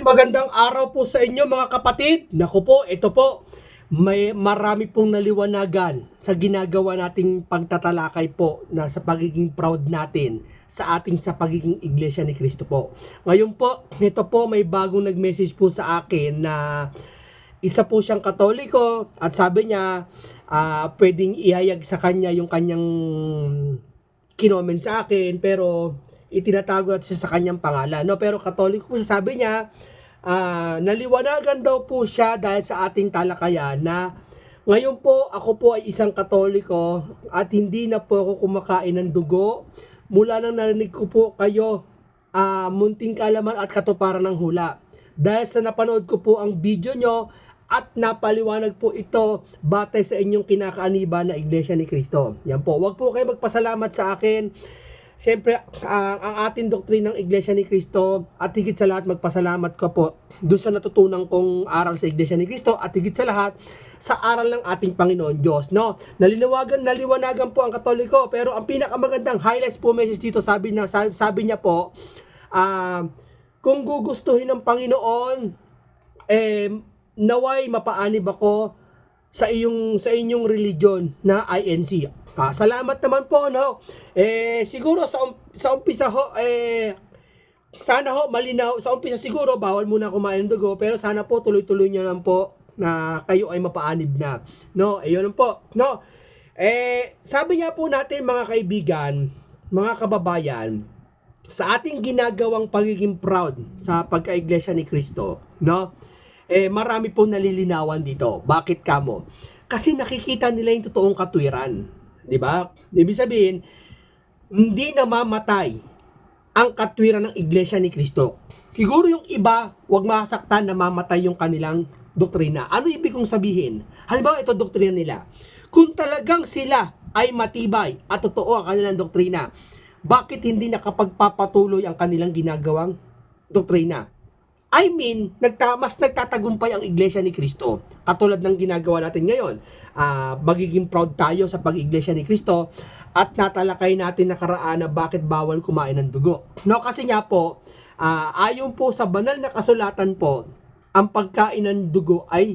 Magandang araw po sa inyo mga kapatid. Naku po, ito po, may marami pong naliwanagan sa ginagawa nating pagtatalakay po na sa pagiging proud natin sa ating sa pagiging iglesia ni Kristo po. Ngayon po, ito po may bagong nag-message po sa akin na isa po siyang katoliko at sabi niya ah, pwedeng ihayag sa kanya yung kanyang kinoment sa akin pero itinatago natin siya sa kanyang pangalan. No? Pero katoliko po siya, sabi niya, ah, naliwanagan daw po siya dahil sa ating talakayan na ngayon po ako po ay isang katoliko at hindi na po ako kumakain ng dugo. Mula nang narinig ko po kayo, ah, munting kalaman at katuparan ng hula. Dahil sa napanood ko po ang video nyo at napaliwanag po ito batay sa inyong kinakaaniba na Iglesia ni Cristo. Yan po. Huwag po kayo magpasalamat sa akin. Siyempre, ang, ang ating doktrin ng Iglesia ni Cristo at higit sa lahat magpasalamat ko po doon sa natutunan kong aral sa Iglesia ni Cristo at higit sa lahat sa aral ng ating Panginoon Diyos. No? Naliliwagan, naliwanagan po ang Katoliko pero ang pinakamagandang highlights po message dito sabi, na, sabi, sabi niya po ah, kung gugustuhin ng Panginoon eh naway mapaanib ako sa iyong sa inyong religion na INC. Ah, salamat naman po no. Eh siguro sa um- sa umpisa ho eh sana ho malinaw sa umpisa siguro bawal muna kumain ng dugo pero sana po tuloy-tuloy niyo lang po na kayo ay mapaanib na. No, ayun lang po. No. Eh sabi nga po natin mga kaibigan, mga kababayan, sa ating ginagawang pagiging proud sa pagka-iglesia ni Kristo, no? Eh marami po nalilinawan dito. Bakit kamo? Kasi nakikita nila yung totoong katwiran, 'di ba? Ibig sabihin, hindi namamatay ang katwiran ng iglesia ni Kristo. Siguro yung iba, wag masaktan na mamatay yung kanilang doktrina. Ano ibig kong sabihin? Halimbawa ito doktrina nila. Kung talagang sila ay matibay at totoo ang kanilang doktrina, bakit hindi nakapagpapatuloy ang kanilang ginagawang doktrina? I mean, nagta, mas nagtatagumpay ang iglesia ni Kristo. Katulad ng ginagawa natin ngayon. Ah, magiging proud tayo sa pag-iglesia ni Kristo at natalakay natin nakaraan na bakit bawal kumain ng dugo. No, kasi nga po, ah, ayon po sa banal na kasulatan po, ang pagkain ng dugo ay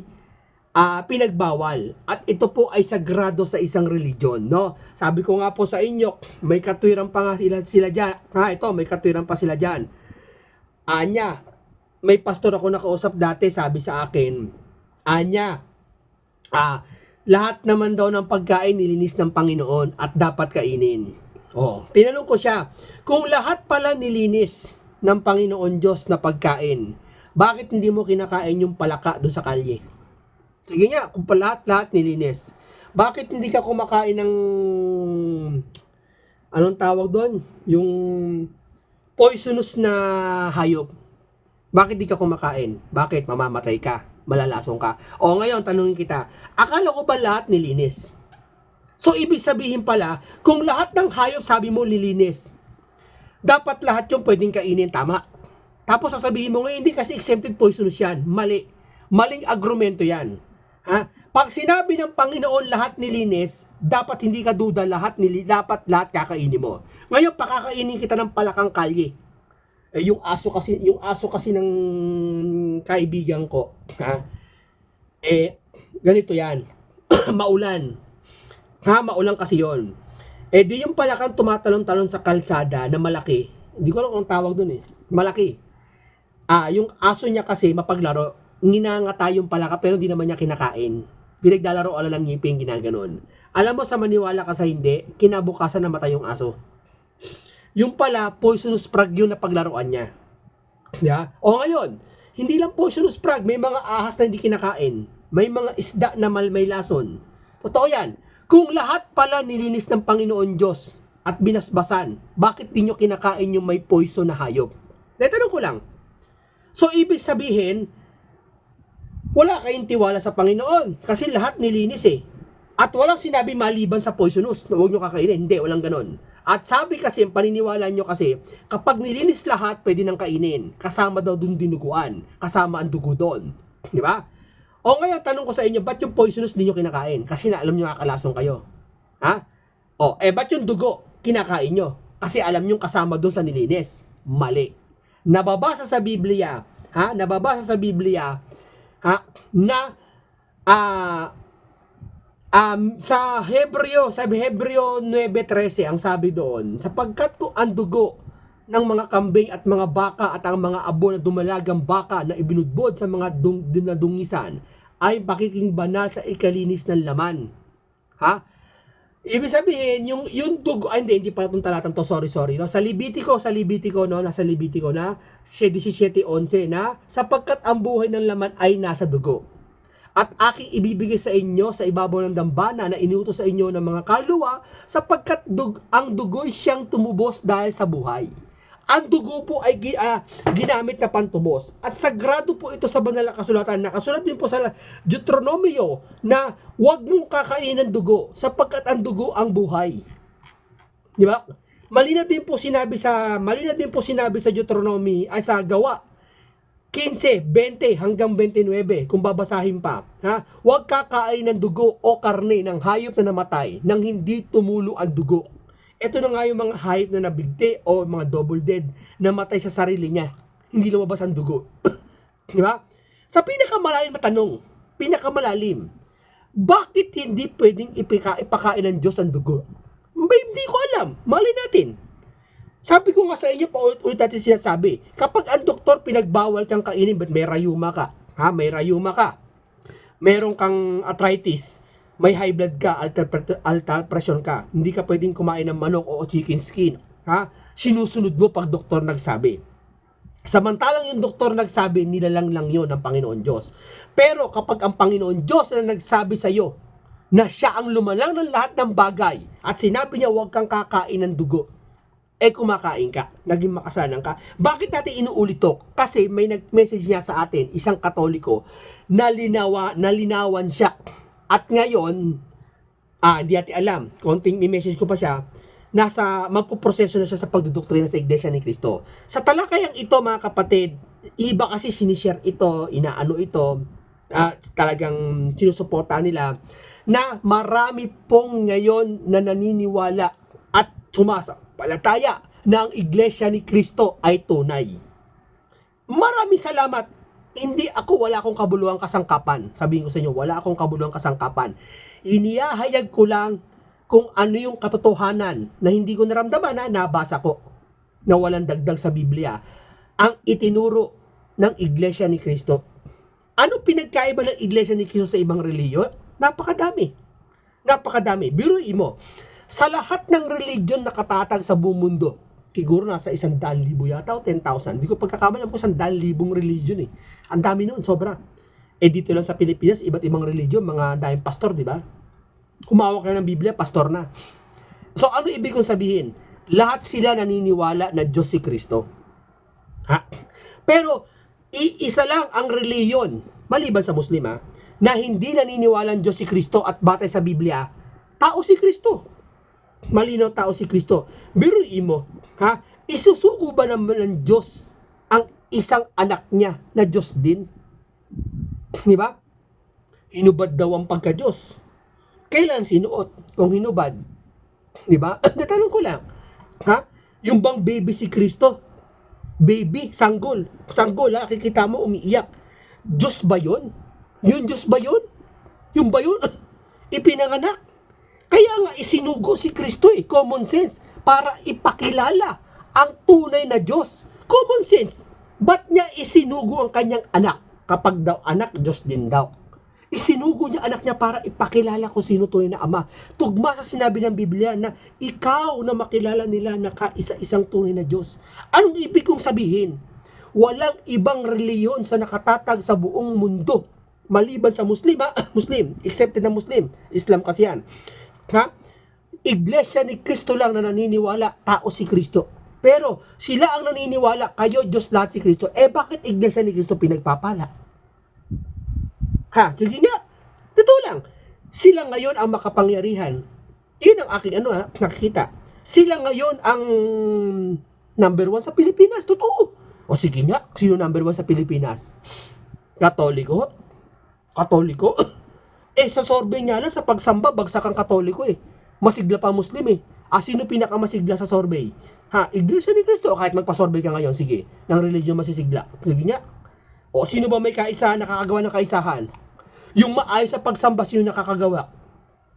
ah, pinagbawal at ito po ay sagrado sa isang religion, no? Sabi ko nga po sa inyo, may katwiran pa nga sila sila diyan. Ha, ito, may katwiran pa sila diyan. Anya, may pastor ako nakausap dati, sabi sa akin, Anya, ah, lahat naman daw ng pagkain nilinis ng Panginoon at dapat kainin. Oh, tinanong ko siya, kung lahat pala nilinis ng Panginoon Diyos na pagkain, bakit hindi mo kinakain yung palaka doon sa kalye? Sige nga, kung lahat-lahat nilinis, bakit hindi ka kumakain ng anong tawag doon? Yung poisonous na hayop. Bakit di ka kumakain? Bakit? Mamamatay ka. Malalasong ka. O ngayon, tanungin kita, akala ko ba lahat nilinis? So, ibig sabihin pala, kung lahat ng hayop sabi mo lilinis, dapat lahat yung pwedeng kainin, tama. Tapos sasabihin mo ngayon, hindi kasi exempted poisonous yan. Mali. Maling agrumento yan. Ha? Pag sinabi ng Panginoon lahat nilinis, dapat hindi ka duda lahat nili, dapat lahat kakainin mo. Ngayon pakakainin kita ng palakang kalye. Eh, yung aso kasi yung aso kasi ng kaibigan ko, ha? Eh ganito 'yan. Maulan. Ha, maulan kasi 'yon. Eh di yung palakang tumatalon-talon sa kalsada na malaki. Hindi ko alam kung tawag doon eh. Malaki. Ah, yung aso niya kasi mapaglaro, nginangata yung palaka pero hindi naman niya kinakain. Pinaglalaro ala ng ngipin, ginaganon. Alam mo sa maniwala ka sa hindi, kinabukasan namatay yung aso. Yung pala, poisonous frog yun na paglaruan niya. Yeah? O ngayon, hindi lang poisonous frog, may mga ahas na hindi kinakain. May mga isda na may lason. Totoo yan. Kung lahat pala nilinis ng Panginoon Diyos at binasbasan, bakit di nyo kinakain yung may poison na hayop? Natanong ko lang. So, ibig sabihin, wala kayong tiwala sa Panginoon kasi lahat nilinis eh. At walang sinabi maliban sa poisonous na huwag nyo kakainin. Hindi, walang ganon. At sabi kasi, paniniwala nyo kasi, kapag nilinis lahat, pwede nang kainin. Kasama daw dun dinuguan. Kasama ang dugo doon. Di ba? O ngayon, tanong ko sa inyo, ba't yung poisonous di kinakain? Kasi na alam nyo kakalasong kayo. Ha? O, eh, ba't yung dugo kinakain nyo? Kasi alam nyo kasama doon sa nilinis. Mali. Nababasa sa Biblia, ha, nababasa sa Biblia, ha, na ah um, sa Hebreo, sa Hebreo 9.13, ang sabi doon, sapagkat kung ang dugo ng mga kambing at mga baka at ang mga abo na dumalagang baka na ibinudbod sa mga dung, dinadungisan ay pakiking banal sa ikalinis ng laman. Ha? Ibig sabihin, yung, yung dugo, ay hindi, hindi pala itong talatang to, sorry, sorry, no? Sa Libitico, sa Libitico, no? Nasa Libitico na, 17.11 na, sapagkat ang buhay ng laman ay nasa dugo. At aking ibibigay sa inyo sa ibabaw ng dambana na inutos sa inyo ng mga kaluluwa, sapagkat dug, ang dugo'y siyang tumubos dahil sa buhay. Ang dugo po ay ah, ginamit na pantubos. At sagrado po ito sa banal na kasulatan. Nakasulat din po sa Deuteronomio na huwag mong kakainin ng dugo sapagkat ang dugo ang buhay. Di ba? Malina din po sinabi sa malina din po sinabi sa Deuteronomy ay sa gawa 15, 20 hanggang 29 kung babasahin pa. Ha? Huwag kakain ng dugo o karne ng hayop na namatay nang hindi tumulo ang dugo. Ito na nga yung mga hayop na nabigti o mga double dead na matay sa sarili niya. Hindi lumabas ang dugo. Di ba? Sa pinakamalalim na tanong, pinakamalalim, bakit hindi pwedeng ipika, ipakain ng Diyos ang dugo? Ba, hindi ko alam. Mali natin. Sabi ko nga sa inyo, paulit-ulit natin sinasabi, kapag ang doktor pinagbawal kang kainin, ba't may rayuma ka? Ha? May rayuma ka. Meron kang arthritis, may high blood ka, alter, alter pressure ka, hindi ka pwedeng kumain ng manok o chicken skin. Ha? Sinusunod mo pag doktor nagsabi. Samantalang yung doktor nagsabi, nilalang lang yon ng Panginoon Diyos. Pero kapag ang Panginoon Diyos na nagsabi sa iyo na siya ang lumalang ng lahat ng bagay at sinabi niya huwag kang kakain ng dugo, eh kumakain ka, naging makasanan ka. Bakit natin inuulit to? Kasi may nag-message niya sa atin, isang katoliko, na linawa, nalinawan siya. At ngayon, ah, hindi natin alam, konting message ko pa siya, nasa magpuproseso na siya sa pagdudoktrina sa Iglesia ni Cristo. Sa talakayang ito mga kapatid, iba kasi sinishare ito, inaano ito, ah, talagang sinusuporta nila, na marami pong ngayon na naniniwala at sumasa palataya na ang Iglesia ni Kristo ay tunay. Maraming salamat. Hindi ako, wala akong kabuluhang kasangkapan. Sabihin ko sa inyo, wala akong kabuluhang kasangkapan. Iniyahayag ko lang kung ano yung katotohanan na hindi ko naramdaman na nabasa ko na walang dagdag sa Biblia ang itinuro ng Iglesia ni Kristo. Ano pinagkaiba ng Iglesia ni Kristo sa ibang reliyon? Napakadami. Napakadami. Biruin mo, sa lahat ng religion na katatag sa buong mundo, siguro nasa isang daan libo yata o 10,000. Hindi ko pagkakamalan po isang daan libong religion eh. Ang dami noon, sobra. Eh dito lang sa Pilipinas, iba't ibang religion, mga daming pastor, di ba? Humawak na ng Biblia, pastor na. So ano ibig kong sabihin? Lahat sila naniniwala na Diyos si Kristo. Ha? Pero, iisa lang ang reliyon, maliban sa Muslim ha, na hindi naniniwala ang Diyos si Kristo at batay sa Biblia, tao si Kristo malinaw tao si Kristo. Biruin mo, ha? Isusuko ba naman ng Diyos ang isang anak niya na Diyos din? Di ba? Hinubad daw ang pagka-Diyos. Kailan sinuot? Kung hinubad. Di ba? Natanong ko lang. Ha? Yung bang baby si Kristo? Baby, sanggol. Sanggol, ha? Kikita mo, umiiyak. Diyos ba yun? Yung Diyos ba yun? Yung ba yun? Ipinanganak. Kaya nga isinugo si Kristo eh, common sense, para ipakilala ang tunay na Diyos. Common sense. Ba't niya isinugo ang kanyang anak? Kapag daw anak, Diyos din daw. Isinugo niya anak niya para ipakilala kung sino tunay na ama. Tugma sa sinabi ng Biblia na ikaw na makilala nila na kaisa-isang tunay na Diyos. Anong ibig kong sabihin? Walang ibang reliyon sa nakatatag sa buong mundo maliban sa Muslim, ha? Muslim, accepted na Muslim. Islam kasi yan. Ha? Iglesia ni Kristo lang na naniniwala, tao si Kristo. Pero sila ang naniniwala, kayo Diyos lahat si Kristo. Eh bakit Iglesia ni Kristo pinagpapala? Ha, sige nga. Totoo lang. Sila ngayon ang makapangyarihan. Yun ang aking ano ha, nakikita. Sila ngayon ang number one sa Pilipinas. Totoo. O sige nga, sino number one sa Pilipinas? Katoliko? Katoliko? Eh, sa sorbet nga lang, sa pagsamba, bagsak ang katoliko eh. Masigla pa Muslim eh. Ah, sino pinakamasigla sa sorbet? Ha, Iglesia ni Cristo. Kahit magpa-sorbet ka ngayon, sige. Ng religion masisigla. Sige nga. O sino ba may kaisahan, nakakagawa ng kaisahan? Yung maayos sa pagsamba, sino nakakagawa?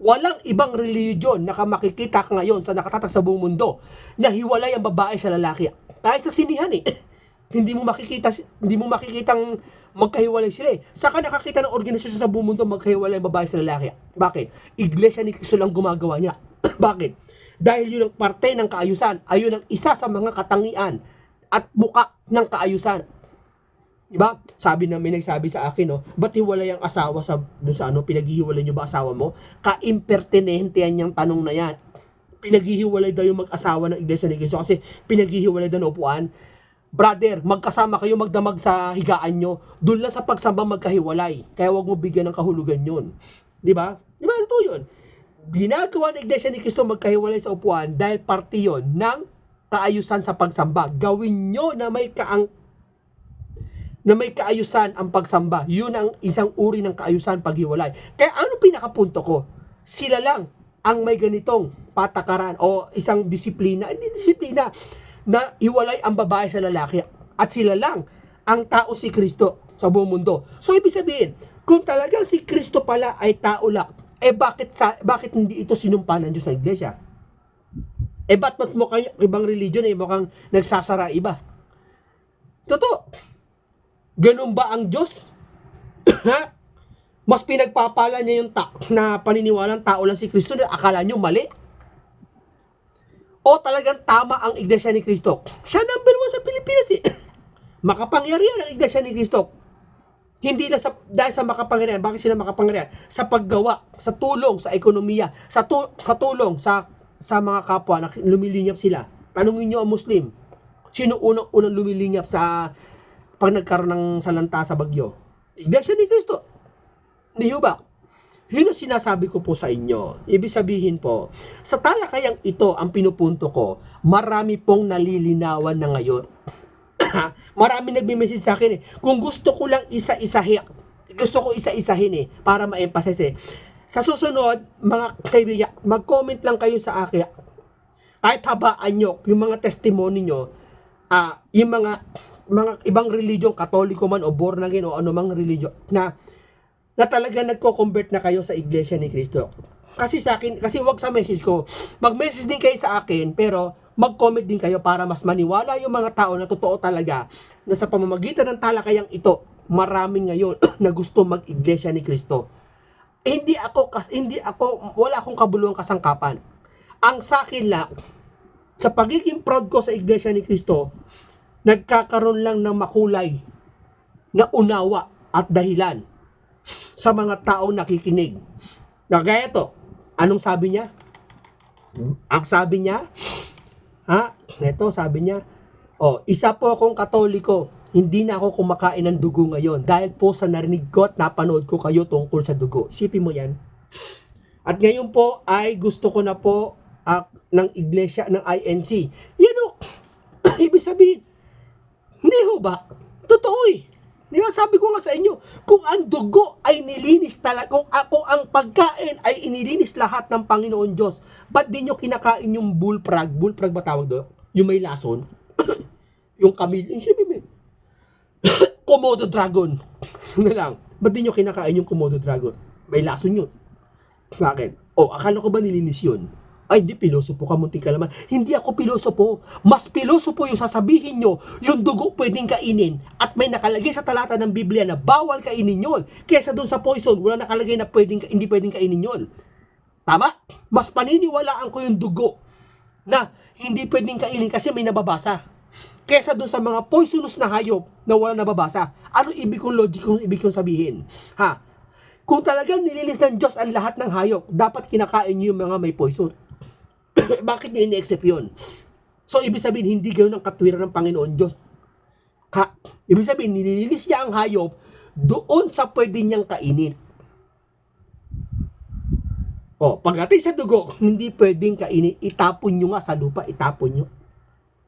Walang ibang religion na makikita ngayon sa nakatatak sa buong mundo na hiwalay ang babae sa lalaki. Kahit sa sinihan eh. hindi mo makikita hindi mo makikitang magkahiwalay sila eh. Saka nakakita ng organisasyon sa buong mundo magkahiwalay ang babae sa lalaki. Bakit? Iglesia ni Cristo lang gumagawa niya. Bakit? Dahil yun ang parte ng kaayusan. Ayun ang isa sa mga katangian at muka ng kaayusan. Diba? Sabi na may nagsabi sa akin, no, ba't hiwalay ang asawa sa, dun sa ano, pinaghihiwalay niyo ba asawa mo? Ka-impertinente yan yung tanong na yan. Pinaghihiwalay daw yung mag-asawa ng Iglesia ni Cristo kasi pinaghihiwalay daw ng upuan. Brother, magkasama kayo magdamag sa higaan nyo. Doon lang sa pagsamba magkahiwalay. Kaya wag mo bigyan ng kahulugan yun. Di ba? Di ba? Ito yun. Ginagawa ng Iglesia ni Cristo magkahiwalay sa upuan dahil parte yon ng kaayusan sa pagsamba. Gawin nyo na may kaang na may kaayusan ang pagsamba. Yun ang isang uri ng kaayusan paghiwalay. Kaya ano pinakapunto ko? Sila lang ang may ganitong patakaran o isang disiplina, hindi disiplina, na hiwalay ang babae sa lalaki. At sila lang ang tao si Kristo sa buong mundo. So ibig sabihin, kung talagang si Kristo pala ay tao lang, eh bakit sa bakit hindi ito sinumpa ng Diyos sa iglesia? Eh ba't mat mukhang ibang religion eh mukhang nagsasara iba? Totoo. Ganun ba ang Diyos? Mas pinagpapala niya yung ta- na paniniwalang tao lang si Kristo na akala nyo mali? O talagang tama ang Iglesia ni Kristo? Siya number one sa Pilipinas eh. Makapangyarihan ang Iglesia ni Kristo. Hindi na sa, dahil sa makapangyarihan. Bakit sila makapangyarihan? Sa paggawa, sa tulong, sa ekonomiya, sa tu- katulong sa sa mga kapwa na lumilinyap sila. Tanungin nyo ang Muslim. Sino unang-unang lumilinyap sa pag nagkaroon ng salanta sa bagyo? Iglesia ni Cristo. Hindi ho ba? Yun ang sinasabi ko po sa inyo. Ibig sabihin po, sa talakayang ito ang pinupunto ko, marami pong nalilinawan na ngayon. marami nagme-message sa akin eh. Kung gusto ko lang isa-isahin, gusto ko isa-isahin eh, para ma-emphasize eh. Sa susunod, mga kaibigan, mag-comment lang kayo sa akin. Kahit habaan nyo, yung mga testimony nyo, ah, yung mga mga ibang religion, katoliko man o born again o anumang religion na na talaga nagko-convert na kayo sa iglesia ni Kristo. Kasi sa akin, kasi wag sa message ko, mag-message din kayo sa akin, pero mag-comment din kayo para mas maniwala yung mga tao na totoo talaga na sa pamamagitan ng talakayang ito, maraming ngayon na gusto mag-iglesia ni Kristo. Eh, hindi ako, kas, hindi ako, wala akong kabuluhang kasangkapan. Ang sa akin lang, sa pagiging proud ko sa iglesia ni Kristo, nagkakaroon lang ng makulay na unawa at dahilan sa mga taong nakikinig. Na gaya to, anong sabi niya? Ang sabi niya, ha? Ito, sabi niya, oh, isa po akong katoliko, hindi na ako kumakain ng dugo ngayon dahil po sa narinig ko at napanood ko kayo tungkol sa dugo. Sipin mo yan. At ngayon po ay gusto ko na po ah, ng iglesia ng INC. Yan o, ibig sabihin, hindi ho ba? Totoo eh. Di ba sabi ko nga sa inyo, kung ang dugo ay nilinis talaga, kung ako ang pagkain ay inilinis lahat ng Panginoon Diyos, ba't di nyo kinakain yung bullfrog? Bullfrog ba tawag doon? Yung may lason? yung kamil, yung sinabi mo. Komodo dragon. Na lang. Ba't di nyo kinakain yung Komodo dragon? May lason yun. Bakit? O, akala ko ba nilinis yun? Ay, hindi, pilosopo ka, munting kalaman. Hindi ako pilosopo. Mas pilosopo yung sasabihin nyo, yung dugo pwedeng kainin. At may nakalagay sa talata ng Biblia na bawal kainin yun. Kesa doon sa poison, wala nakalagay na pwedeng, hindi pwedeng kainin yun. Tama? Mas paniniwalaan ko yung dugo na hindi pwedeng kainin kasi may nababasa. Kesa doon sa mga poisonous na hayop na wala nababasa. Ano ibig kong logic kong ibig kong sabihin? Ha? Kung talagang nililis ng Diyos ang lahat ng hayop, dapat kinakain nyo yung mga may poison. Bakit nyo ini-accept yun? So, ibig sabihin, hindi ganoon ang katwiran ng Panginoon Diyos. Ha? Ibig sabihin, nililinis niya ang hayop doon sa pwede niyang kainin. O, pagdating sa dugo, hindi pwedeng kainin. Itapon nyo nga sa lupa, itapon nyo.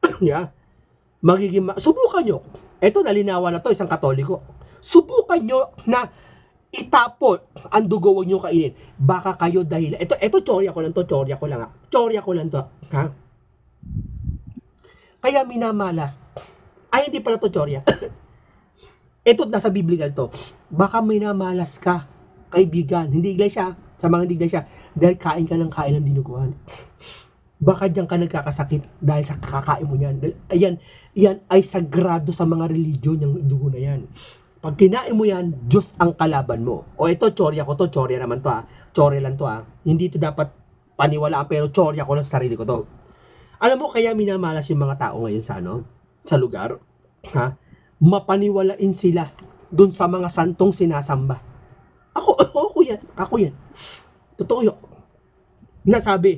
yeah? Magiging, ma- subukan nyo. Ito, nalinawan na to, isang katoliko. Subukan nyo na itapon ang dugo, huwag nyo kainin. Baka kayo dahil, ito, ito, teorya ko lang to, teorya ko lang ha. Teorya ko lang to, ha? Kaya minamalas, ay hindi pala to teorya. Ito, nasa biblical to. Baka may namalas ka, kaibigan, hindi iglesia, sa mga hindi iglesia, dahil kain ka ng kain ng dinuguan. Baka diyan ka nagkakasakit dahil sa kakakain mo yan. Dahil, ayan, yan ay sagrado sa mga religion yung dugo na yan. Pag kinain mo yan, Diyos ang kalaban mo. O ito, chorya ko to, chorya naman to ah. Chorya lang to ah. Hindi to dapat paniwalaan, pero chorya ko lang sa sarili ko to. Alam mo, kaya minamalas yung mga tao ngayon sa ano? Sa lugar. Ha? Mapaniwalain sila dun sa mga santong sinasamba. Ako, ako yan. Ako yan. Totoo yun. Nasabi,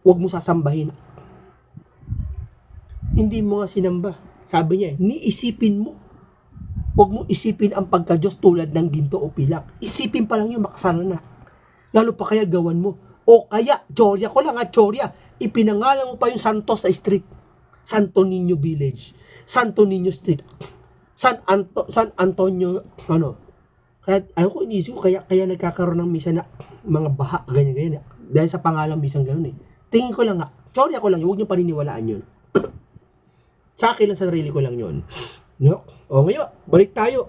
huwag mo sasambahin. Hindi mo nga sinamba. Sabi niya, niisipin mo. Huwag mo isipin ang pagka-Diyos tulad ng ginto o pilak. Isipin pa lang yun, makasana na. Lalo pa kaya gawan mo. O kaya, Chorya ko lang ha, Chorya, ipinangalan mo pa yung Santo sa street. Santo Niño Village. Santo Niño Street. San, Anto, San Antonio, ano, kaya, ano ko, inisip ko, kaya, kaya nagkakaroon ng misa na mga baha, ganyan, ganyan. Dahil sa pangalan misang gano'n eh. Tingin ko lang nga, Chorya ko lang huwag niyo paniniwalaan yun. sa akin lang, sa sarili ko lang yun. No? O ngayon, balik tayo.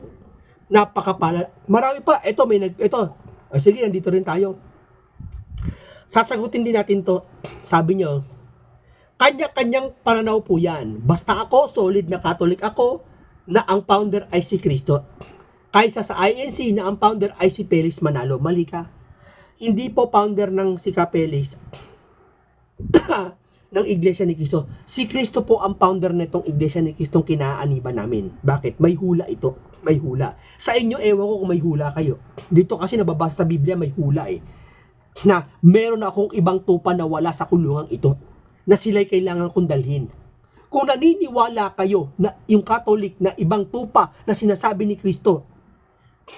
Napakapala. Marami pa. Ito, may nag... Ito. O, sige, nandito rin tayo. Sasagutin din natin to. Sabi nyo, kanya-kanyang pananaw po yan. Basta ako, solid na Catholic ako, na ang founder ay si Kristo. Kaysa sa INC na ang founder ay si Felix Manalo. Mali ka. Hindi po founder ng si Capelis ng Iglesia ni Cristo. Si Kristo po ang founder nitong Iglesia ni Cristo kinaaniban namin. Bakit? May hula ito. May hula. Sa inyo, ewan ko kung may hula kayo. Dito kasi nababasa sa Biblia, may hula eh. Na meron akong ibang tupa na wala sa kulungang ito. Na sila'y kailangan kong dalhin. Kung naniniwala kayo na yung Catholic na ibang tupa na sinasabi ni Kristo,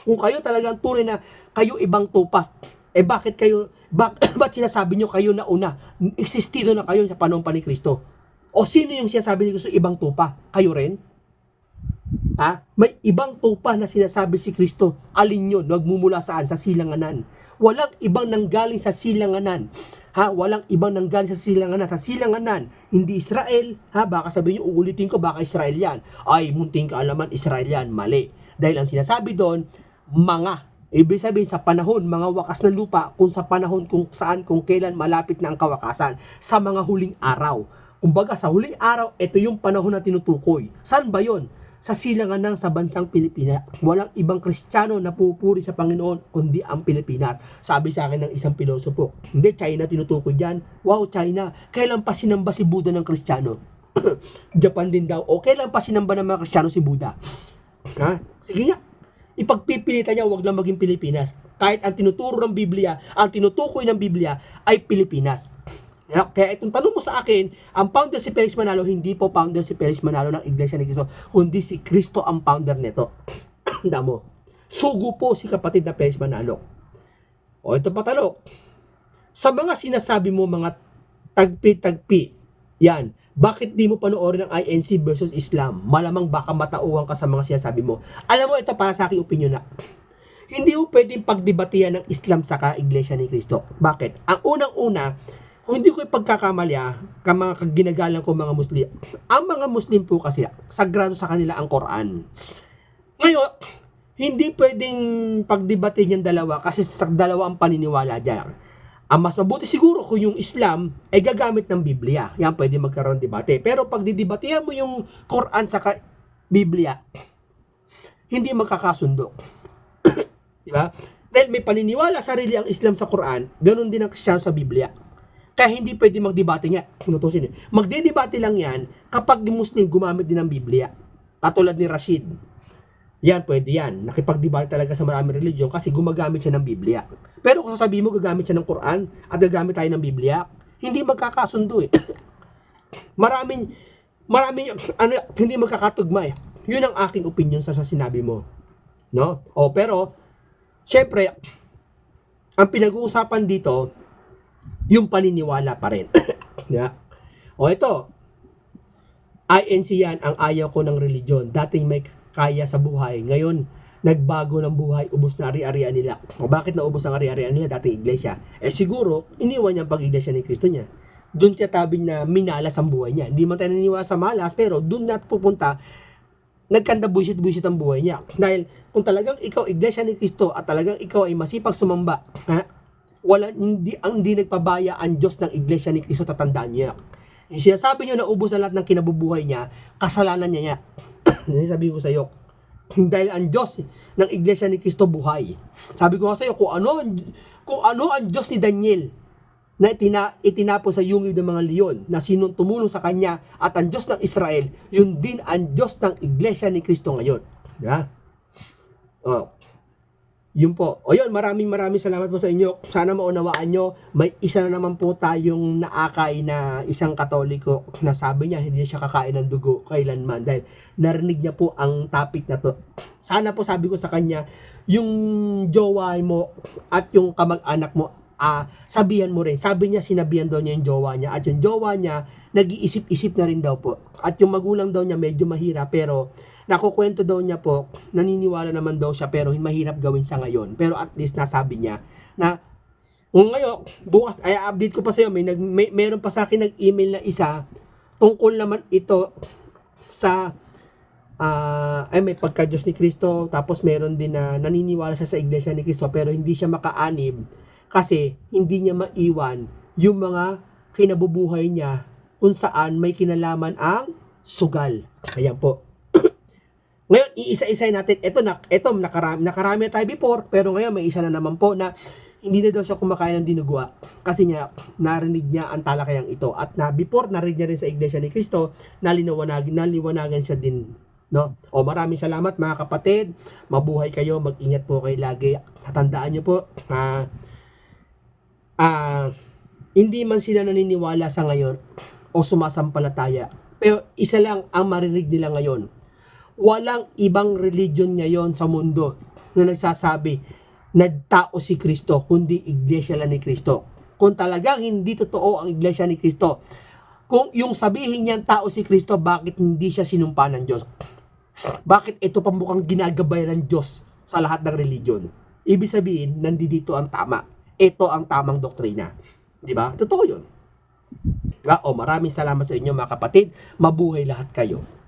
kung kayo talagang tunay na kayo ibang tupa, eh bakit kayo, bak, ba't sinasabi nyo kayo na una, existido na kayo sa panahon pa ni Kristo? O sino yung sinasabi ni Kristo ibang tupa? Kayo rin? Ha? May ibang tupa na sinasabi si Kristo. Alin yun? Nagmumula saan? Sa silanganan. Walang ibang nanggaling sa silanganan. Ha? Walang ibang nanggaling sa silanganan. Sa silanganan, hindi Israel. Ha? Baka sabihin nyo, uulitin ko, baka Israel yan. Ay, munting kaalaman, Israel yan. Mali. Dahil ang sinasabi doon, mga Ibig sabihin sa panahon, mga wakas ng lupa, kung sa panahon kung saan, kung kailan malapit na ang kawakasan, sa mga huling araw. Kumbaga, sa huling araw, ito yung panahon na tinutukoy. Saan ba yon? Sa silangan ng sa bansang Pilipinas. Walang ibang Kristiyano na pupuri sa Panginoon, kundi ang Pilipinas. Sabi sa akin ng isang pilosopo, hindi, China tinutukoy dyan. Wow, China, kailan pa sinamba si Buddha ng Kristiyano? Japan din daw. O kailan pa sinamba ng mga Kristiyano si Buddha? Ha? Sige nga, ipagpipilitan niya wag lang maging Pilipinas. Kahit ang tinuturo ng Biblia, ang tinutukoy ng Biblia ay Pilipinas. Kaya itong tanong mo sa akin, ang founder si Felix Manalo, hindi po founder si Felix Manalo ng Iglesia ni Cristo, kundi si Kristo ang founder nito. Tanda mo. Sugo po si kapatid na Felix Manalo. O ito pa tanong. Sa mga sinasabi mo mga tagpi-tagpi, yan, bakit di mo panoorin ang INC versus Islam? Malamang baka matauhan ka sa mga sinasabi mo. Alam mo, ito para sa aking opinion na, hindi mo pwedeng pagdebatihan ng Islam sa Iglesia ni Cristo. Bakit? Ang unang-una, kung hindi ko ipagkakamali ah, ka mga ginagalang ko mga Muslim, ang mga Muslim po kasi, sagrado sa kanila ang Quran. Ngayon, hindi pwedeng pagdebatin yung dalawa kasi sa dalawa ang paniniwala dyan. Ang mas mabuti siguro kung yung Islam ay gagamit ng Biblia. Yan pwede magkaroon ng debate. Pero pag didebatehan mo yung Quran sa Biblia, hindi magkakasundo. Di ba? Dahil may paniniwala sarili ang Islam sa Quran, ganun din ang Kristiyano sa Biblia. Kaya hindi pwede magdebate nga. Tutusin eh. Magdedebate lang yan kapag yung Muslim gumamit din ng Biblia. Katulad ni Rashid. Yan, pwede yan. Nakipagdebate talaga sa maraming religion kasi gumagamit siya ng Biblia. Pero kung sasabihin mo gagamit siya ng Quran at gagamit tayo ng Biblia, hindi magkakasundo eh. maraming, maraming, ano, hindi magkakatugma eh. Yun ang aking opinion sa, sa sinabi mo. No? O, pero, syempre, ang pinag-uusapan dito, yung paniniwala pa rin. yeah. O, ito, INC yan, ang ayaw ko ng religion. Dating may kaya sa buhay. Ngayon, nagbago ng buhay, ubos na ari-arian nila. O bakit naubos ang ari-arian nila dating iglesia? Eh siguro, iniwan niya ang pag-iglesia ni Kristo niya. Doon siya tabing na minalas ang buhay niya. Hindi man tayo naniniwala sa malas, pero doon na pupunta nagkanda buisit-buisit ang buhay niya. Dahil kung talagang ikaw iglesia ni Kristo at talagang ikaw ay masipag sumamba, ha? Wala hindi ang hindi nagpabaya ang Diyos ng iglesia ni Kristo tatandaan niya. Yung sinasabi niyo na ubos na lahat ng kinabubuhay niya, kasalanan niya niya. Sabi ko sa iyo. Dahil ang Diyos ng iglesia ni Kristo buhay. Sabi ko sa iyo kung ano kung ano ang Diyos ni Daniel na itina, itinapo sa yungib ng mga leon na sinong tumulong sa kanya at ang Diyos ng Israel, yun din ang Diyos ng Iglesia ni Kristo ngayon. Yeah? Oh. Yun po. O yun, maraming maraming salamat po sa inyo. Sana maunawaan nyo, may isa na naman po tayong naakay na isang katoliko na sabi niya hindi siya kakain ng dugo kailanman dahil narinig niya po ang topic na to. Sana po sabi ko sa kanya, yung jowa mo at yung kamag-anak mo, ah, sabihan mo rin. Sabi niya, sinabihan daw niya yung jowa niya. At yung jowa niya, nag-iisip-isip na rin daw po. At yung magulang daw niya, medyo mahirap. Pero, nakukwento daw niya po, naniniwala naman daw siya, pero mahirap gawin sa ngayon. Pero at least, nasabi niya, na, kung ngayon, bukas, ay update ko pa sa'yo, may, nag, may, meron pa sa akin nag-email na isa, tungkol naman ito sa ah ay may pagka Diyos ni Kristo tapos meron din na naniniwala siya sa iglesia ni Kristo pero hindi siya makaanib kasi hindi niya maiwan yung mga kinabubuhay niya kung saan may kinalaman ang sugal. Ayan po. Ngayon, iisa-isay natin. Ito, na, ito nakarami, nakarami na tayo before, pero ngayon may isa na naman po na hindi na daw siya kumakain ng dinugwa kasi niya narinig niya ang talakayang ito. At na before narinig niya rin sa iglesia ni Kristo nalinawanagin naliwanagan siya din no? O maraming salamat mga kapatid. Mabuhay kayo mag-ingat po kayo lagi. Tandaan niyo po ah ah, hindi man sila naniniwala sa ngayon o sumasampalataya pero isa lang ang marinig nila ngayon walang ibang religion ngayon sa mundo na nagsasabi na tao si Kristo, kundi iglesia lang ni Kristo. Kung talagang hindi totoo ang iglesia ni Kristo, kung yung sabihin niyan tao si Kristo, bakit hindi siya sinumpa ng Diyos? Bakit ito pa mukhang ginagabay ng Diyos sa lahat ng religion? Ibig sabihin, nandito ang tama. Ito ang tamang doktrina. Di ba? Totoo yun. Diba? O maraming salamat sa inyo mga kapatid. Mabuhay lahat kayo.